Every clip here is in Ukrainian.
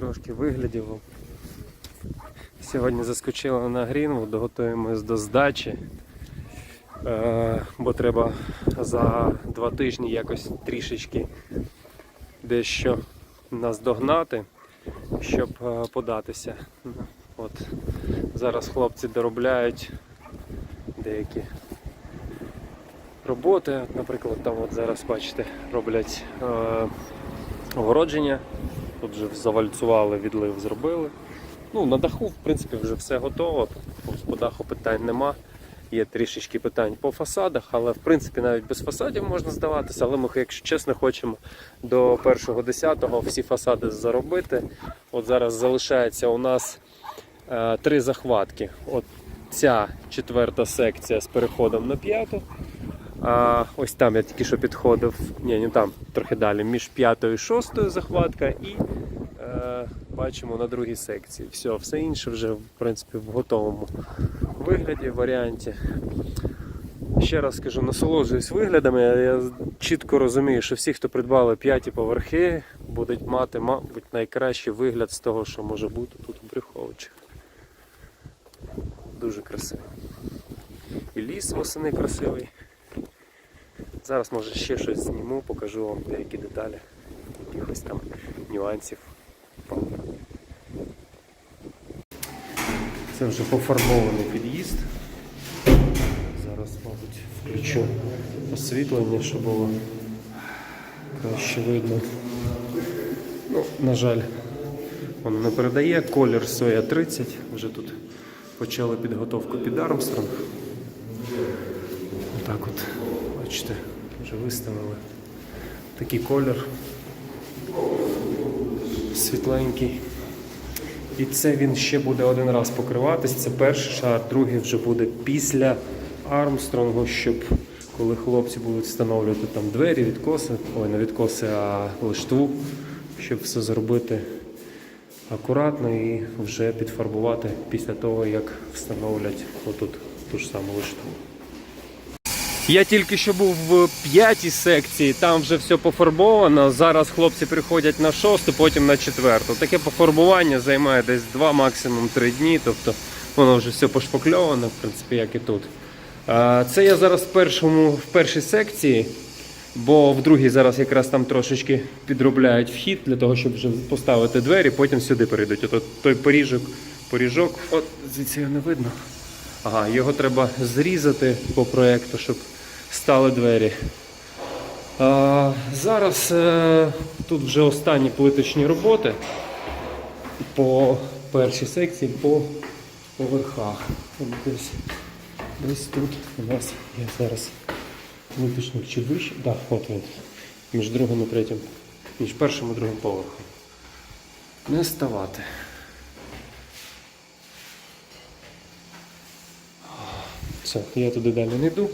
трошки виглядів. Сьогодні заскочили на Грінвуд, готуємось до здачі. Е, бо треба за два тижні якось трішечки дещо наздогнати, щоб е, податися. От зараз хлопці доробляють деякі роботи. Наприклад, там от зараз бачите, роблять е, огородження. Тут вже завальцювали, відлив зробили. Ну, на даху, в принципі, вже все готово. По даху питань нема. Є трішечки питань по фасадах, але в принципі навіть без фасадів можна здаватися. Але ми, якщо чесно, хочемо до 1.10 всі фасади заробити. От зараз залишається у нас е, три захватки. От ця четверта секція з переходом на п'яту. А ось там я тільки що підходив, ні, не там, трохи далі, між п'ятою і шостою захватка і е, бачимо на другій секції. Все, все інше вже в принципі в готовому вигляді, варіанті. Ще раз скажу, насолоджуюсь виглядами. Я чітко розумію, що всі, хто придбали п'яті поверхи, будуть мати, мабуть, найкращий вигляд з того, що може бути тут у Брюховичах. Дуже красиво. І ліс восени красивий. Зараз може ще щось зніму, покажу вам деякі деталі, якихось там нюансів. Це вже пофарбований під'їзд. Зараз, мабуть, включу освітлення, щоб було краще видно. Ну, на жаль, воно не передає. Колір Соя 30. Вже тут почали підготовку під Армстронг. Так от, бачите, вже виставили такий колір. Світленький. І це він ще буде один раз покриватись. Це перший шар, другий вже буде після Армстронгу, щоб коли хлопці будуть встановлювати там двері, відкоси, ой, не відкоси, а лиштву, щоб все зробити акуратно і вже підфарбувати після того, як встановлять отут ту ж саму лиштву. Я тільки що був в п'ятій секції, там вже все пофарбовано. Зараз хлопці приходять на шосту, потім на четверту. Таке пофарбування займає десь два, максимум три дні. Тобто воно вже все пошпакльовано, в принципі, як і тут. Це я зараз в, першому, в першій секції, бо в другій зараз якраз там трошечки підробляють вхід для того, щоб вже поставити двері, потім сюди перейдуть. От той поріжок, поріжок, от звідси його не видно. Ага, його треба зрізати по проєкту, щоб стали двері. А, зараз е, тут вже останні плиточні роботи по першій секції по поверхах. Десь, десь тут у нас є зараз плиточник чи вище. Так, да, от він. Між другим і третім, між першим і другим поверхом. Не ставати. Все, я туди далі не йду.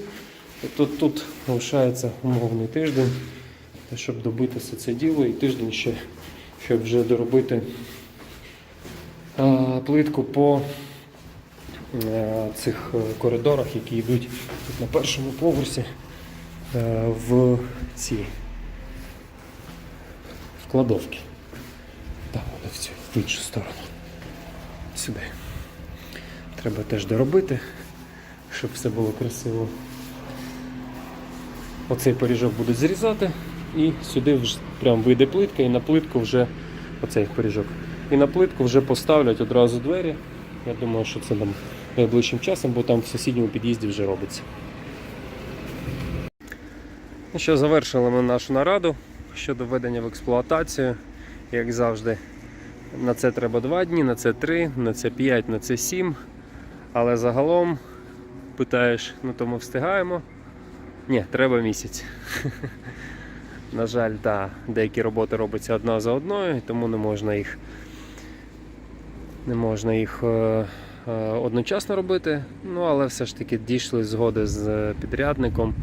Тут, тут лишається умовний тиждень, щоб добити все це діло, і тиждень ще, щоб вже доробити а, плитку по а, цих е, коридорах, які йдуть тут на першому поверсі а, в ці вкладовки. Там вони в цю в іншу сторону. Сюди. Треба теж доробити щоб все було красиво. Оцей поріжок будуть зрізати і сюди вже прям вийде плитка і на плитку вже оцей поріжок. І на плитку вже поставлять одразу двері. Я думаю, що це там найближчим часом, бо там в сусідньому під'їзді вже робиться. Ну що, завершили ми нашу нараду щодо введення в експлуатацію. Як завжди, на це треба 2 дні, на це 3, на це 5, на це 7. Але загалом питаєш, ну то ми встигаємо. Ні, треба місяць. На жаль, та, деякі роботи робляться одна за одною, тому не можна їх не можна їх е, е, одночасно робити. Ну, але все ж таки дійшли згоди з підрядником,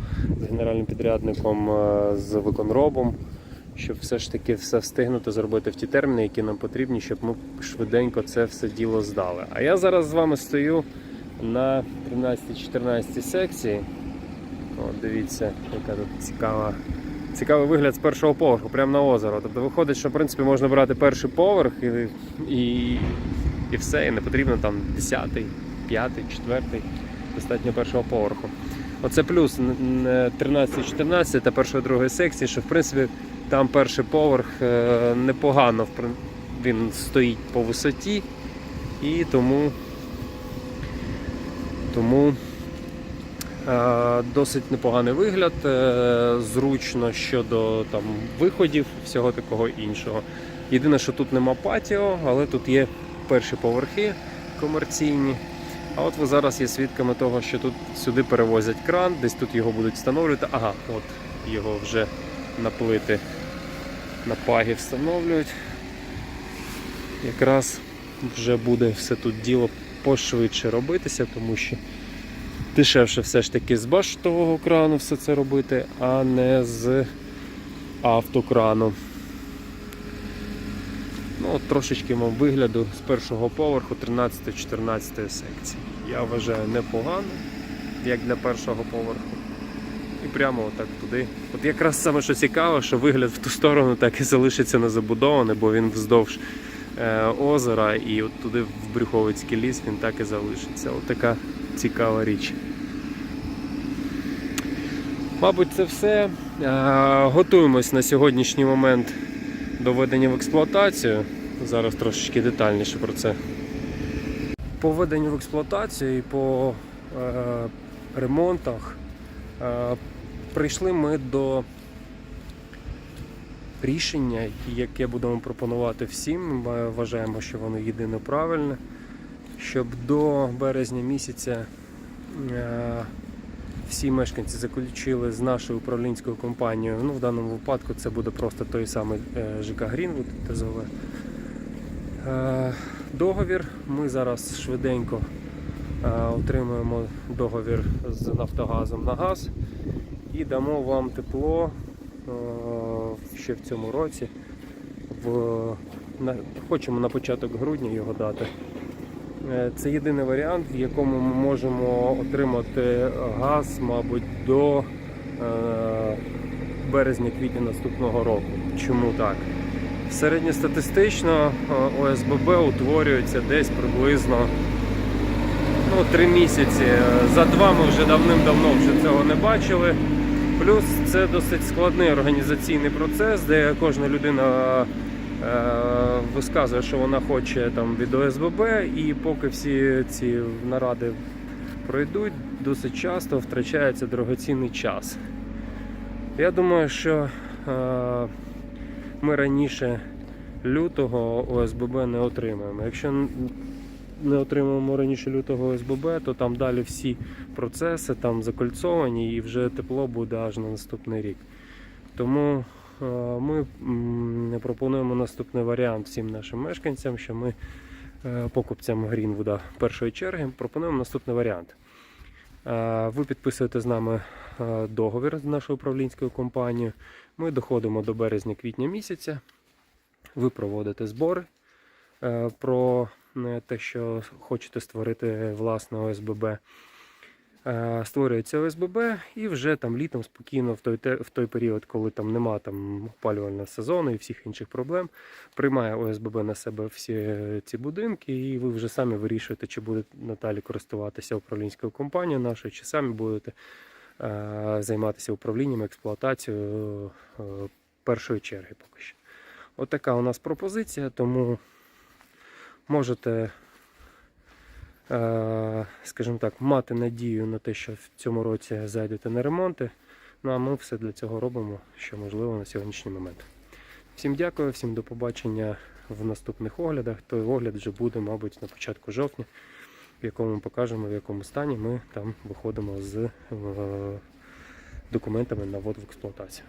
з генеральним підрядником, е, з виконробом, щоб все ж таки все встигнути зробити в ті терміни, які нам потрібні, щоб ми швиденько це все діло здали. А я зараз з вами стою на 13-14 секції. О, дивіться, яка тут цікава цікавий вигляд з першого поверху, прямо на озеро. Тобто виходить, що в принципі можна брати перший поверх і, і, і все, і не потрібно там 10, 5, 4, достатньо першого поверху. Оце плюс 13-14 та першої другої секції, що в принципі там перший поверх е, непогано він стоїть по висоті і тому, тому е, досить непоганий вигляд, е, зручно щодо там, виходів, всього такого іншого. Єдине, що тут нема патіо, але тут є перші поверхи комерційні. А от ви зараз є свідками того, що тут сюди перевозять кран, десь тут його будуть встановлювати. Ага, от його вже на плити на пагі встановлюють. Якраз вже буде все тут діло пошвидше робитися, тому що дешевше все ж таки з баштового крану все це робити, а не з автокрану. Ну, от трошечки вам вигляду з першого поверху 13-14 секції. Я вважаю непогано, як для першого поверху. І прямо отак туди. От якраз саме що цікаво, що вигляд в ту сторону так і залишиться не забудований, бо він вздовж озера і от туди в Брюховицький ліс він так і залишиться. От така цікава річ. Мабуть, це все. Е, Готуємось на сьогоднішній момент до введення в експлуатацію. Зараз трошечки детальніше про це. По введенню в експлуатацію і по е, ремонтах е, прийшли ми до рішення, яке будемо пропонувати всім. Ми вважаємо, що воно єдине правильне, щоб до березня місяця е, всі мешканці заключили з нашою управлінською компанією. Ну, в даному випадку це буде просто той самий е, ЖК Грінвуд ТЗВ. Е, Договір. Ми зараз швиденько отримуємо договір з Нафтогазом на газ і дамо вам тепло ще в цьому році. В, на, хочемо на початок грудня його дати. Е, Це єдиний варіант, в якому ми можемо отримати газ, мабуть, до е, березня-квітня наступного року. Чому так? Середньостатистично е, ОСББ утворюється десь приблизно ну, 3 місяці. Е, За два ми вже давним-давно вже цього не бачили. Плюс це досить складний організаційний процес, де кожна людина е, висказує, що вона хоче там від ОСББ, і поки всі ці наради пройдуть, досить часто втрачається дорогоцінний час. Я думаю, що е, ми раніше лютого ОСББ не отримаємо. Якщо не отримаємо раніше лютого ОСББ, то там далі всі процеси там закольцовані і вже тепло буде аж на наступний рік. Тому е, ми пропонуємо наступний варіант всім нашим мешканцям, що ми е, покупцям Грінвуда першої черги пропонуємо наступний варіант. Е, Ви підписуєте з нами договір з нашою управлінською компанією. Ми доходимо до березня-квітня місяця. Ви проводите збори про те, що хочете створити власне ОСББ. Е, Створюється ОСББ і вже там літом спокійно в той, в той період, коли там нема там опалювального сезону і всіх інших проблем, приймає ОСББ на себе всі е, ці будинки, і ви вже самі вирішуєте, чи буде Наталі користуватися управлінською компанією нашою, чи самі будете е, займатися управлінням, експлуатацією е, першої черги поки що. От у нас пропозиція, тому можете, е, скажімо так, мати надію на те, що в цьому році зайдете на ремонти. Ну а ми все для цього робимо, що можливо на сьогоднішній момент. Всім дякую, всім до побачення в наступних оглядах. Той огляд вже буде, мабуть, на початку жовтня, в якому ми покажемо, в якому стані ми там виходимо з е, документами на ввод в експлуатацію.